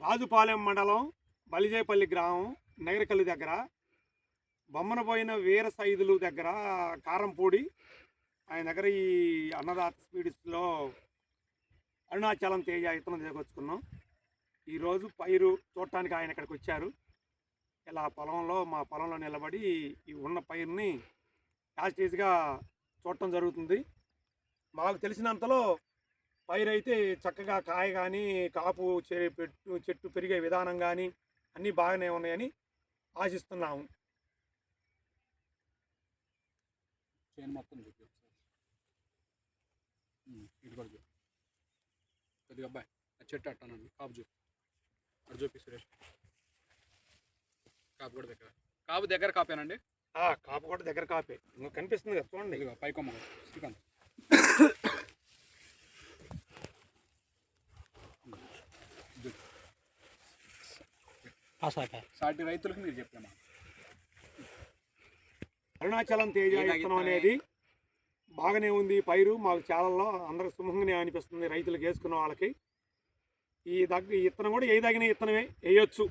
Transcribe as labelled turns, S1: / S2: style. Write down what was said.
S1: రాజుపాలెం మండలం బలిజేపల్లి గ్రామం నగరకల్లి దగ్గర బొమ్మనపోయిన వీర సైదులు దగ్గర కారంపూడి ఆయన దగ్గర ఈ అన్నదాత స్పీడ్స్లో అరుణాచలం తేజ ఇతనం తీసుకొచ్చుకున్నాం. ఈరోజు పైరు చూడటానికి ఆయన ఇక్కడికి వచ్చారు. ఇలా పొలంలో మా పొలంలో నిలబడి ఈ ఉన్న పైరుని యాస్టేజ్గా చూడటం జరుగుతుంది. మాకు తెలిసినంతలో పైరు అయితే చక్కగా కాయ కానీ కాపు పెట్టు చెట్టు పెరిగే విధానం కానీ అన్నీ బాగానే ఉన్నాయని ఆశిస్తున్నాము.
S2: చైన్ మొత్తం చూపి ఇటు కూడా చూపి కొద్దిగా అబ్బాయి ఆ చెట్టు అట్టానండి కాపు చూపి అటు చూపి సురేష్. కాపు కూడా దగ్గర. కాపు దగ్గర కాపేనండి?
S1: కాపు కూడా దగ్గర కాపే. ఇంకా కనిపిస్తుంది కదా చూడండి.
S2: పైకొమ్మ. శ్రీకాంత్. సాటి రైతులకు మీరు చెప్పామా
S1: అరుణాచలం తేజ విత్తనం అనేది బాగానే ఉంది పైరు. మాకు చాలలో అందరికి సుముఖంగానే అనిపిస్తుంది రైతులకు వేసుకున్న వాళ్ళకి. ఈ దగ్గర ఈ విత్తనం కూడా ఏ తగిన విత్తనమే వేయొచ్చు.